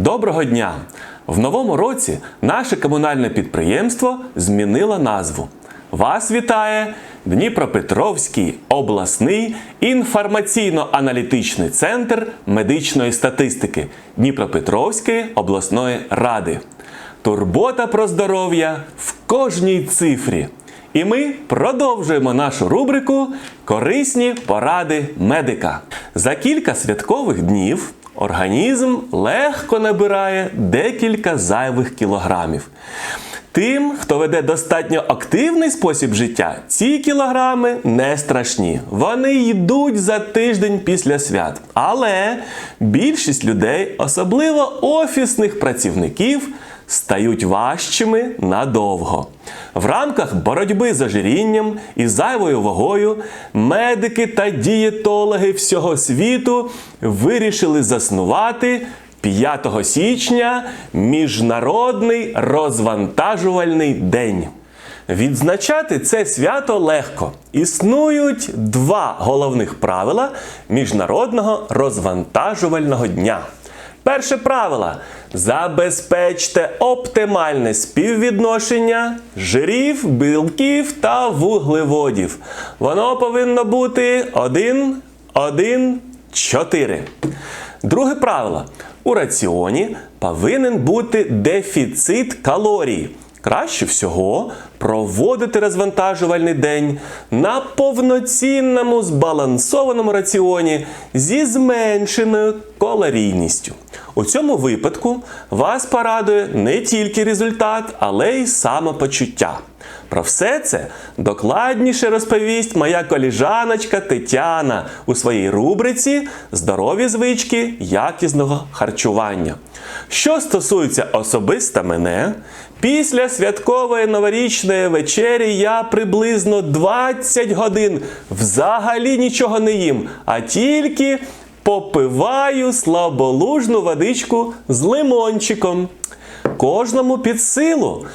Доброго дня! В новому році наше комунальне підприємство змінило назву. Вас вітає Дніпропетровський обласний інформаційно-аналітичний центр медичної статистики Дніпропетровської обласної ради. Турбота про здоров'я в кожній цифрі. І ми продовжуємо нашу рубрику Корисні поради медика. За кілька святкових днів організм легко набирає декілька зайвих кілограмів. Тим, хто веде достатньо активний спосіб життя, ці кілограми не страшні. Вони йдуть за тиждень після свят. Але більшість людей, особливо офісних працівників, стають важчими надовго. В рамках боротьби з ожирінням і зайвою вагою медики та дієтологи всього світу вирішили заснувати 5 січня Міжнародний розвантажувальний день. Відзначати це свято легко. Існують два головних правила Міжнародного розвантажувального дня. Перше правило забезпечте оптимальне співвідношення жирів, білків та вуглеводів. Воно повинно бути 1, 1, 4. Друге правило. У раціоні повинен бути дефіцит калорій. Краще всього проводити розвантажувальний день на повноцінному збалансованому раціоні зі зменшеною калорійністю. У цьому випадку вас порадує не тільки результат, але й самопочуття. Про все це докладніше розповість моя коліжаночка Тетяна у своїй рубриці Здорові звички якісного харчування. Що стосується особисто мене, після святкової новорічної вечері я приблизно 20 годин взагалі нічого не їм, а тільки попиваю слаболужну водичку з лимончиком. Кожному під силу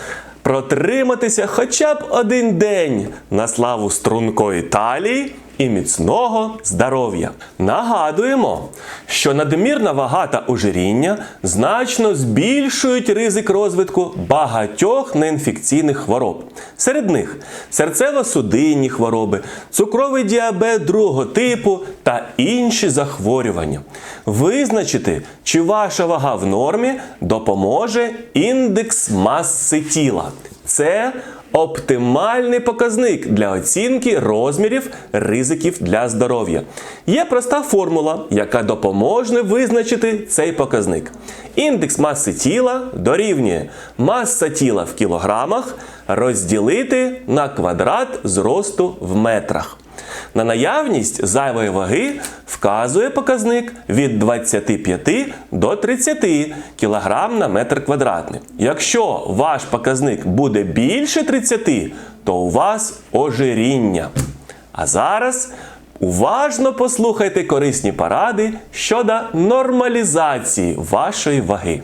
протриматися хоча б один день на славу стрункої талії і міцного здоров'я. Нагадуємо, що надмірна вага та ожиріння значно збільшують ризик розвитку багатьох неінфекційних хвороб. Серед них серцево-судинні хвороби, цукровий діабет другого типу та інші захворювання. Визначити, чи ваша вага в нормі, допоможе індекс маси тіла. Це оптимальний показник для оцінки розмірів ризиків для здоров'я. Є проста формула, яка допоможе визначити цей показник. Індекс маси тіла дорівнює маса тіла в кілограмах розділити на квадрат зросту в метрах. На наявність зайвої ваги вказує показник від 25 до 30 кг на метр квадратний. Якщо ваш показник буде більше 30, то у вас ожиріння. А зараз уважно послухайте корисні поради щодо нормалізації вашої ваги.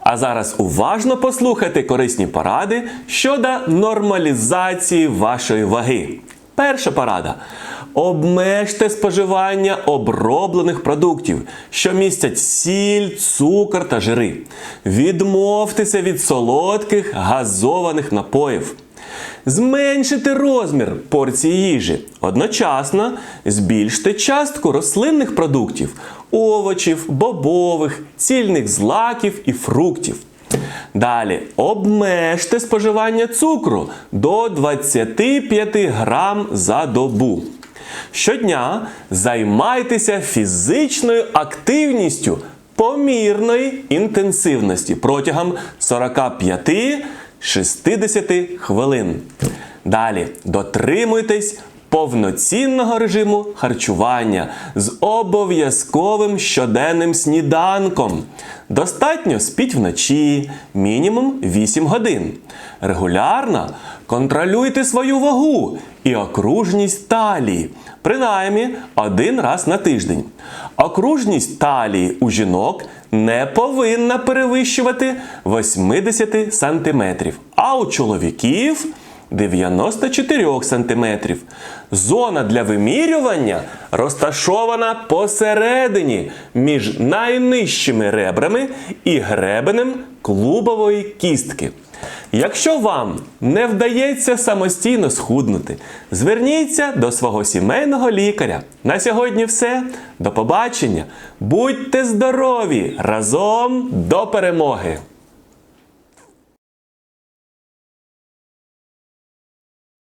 А зараз уважно послухайте корисні поради щодо нормалізації вашої ваги. Перша порада. Обмежте споживання оброблених продуктів, що містять сіль, цукор та жири. Відмовтеся від солодких газованих напоїв. Зменшити розмір порції їжі. Одночасно збільште частку рослинних продуктів, овочів, бобових, цільних злаків і фруктів. Далі обмежте споживання цукру до 25 грам за добу. Щодня займайтеся фізичною активністю помірної інтенсивності протягом 45-60 хвилин. Далі дотримуйтесь повноцінного режиму харчування з обов'язковим щоденним сніданком. Достатньо спіть вночі, мінімум 8 годин. Регулярно контролюйте свою вагу і окружність талії, принаймні один раз на тиждень. Окружність талії у жінок не повинна перевищувати 80 см, а у чоловіків 94 см. Зона для вимірювання розташована посередині між найнижчими ребрами і гребенем клубової кістки. Якщо вам не вдається самостійно схуднути, зверніться до свого сімейного лікаря. На сьогодні все. До побачення. Будьте здорові! Разом до перемоги!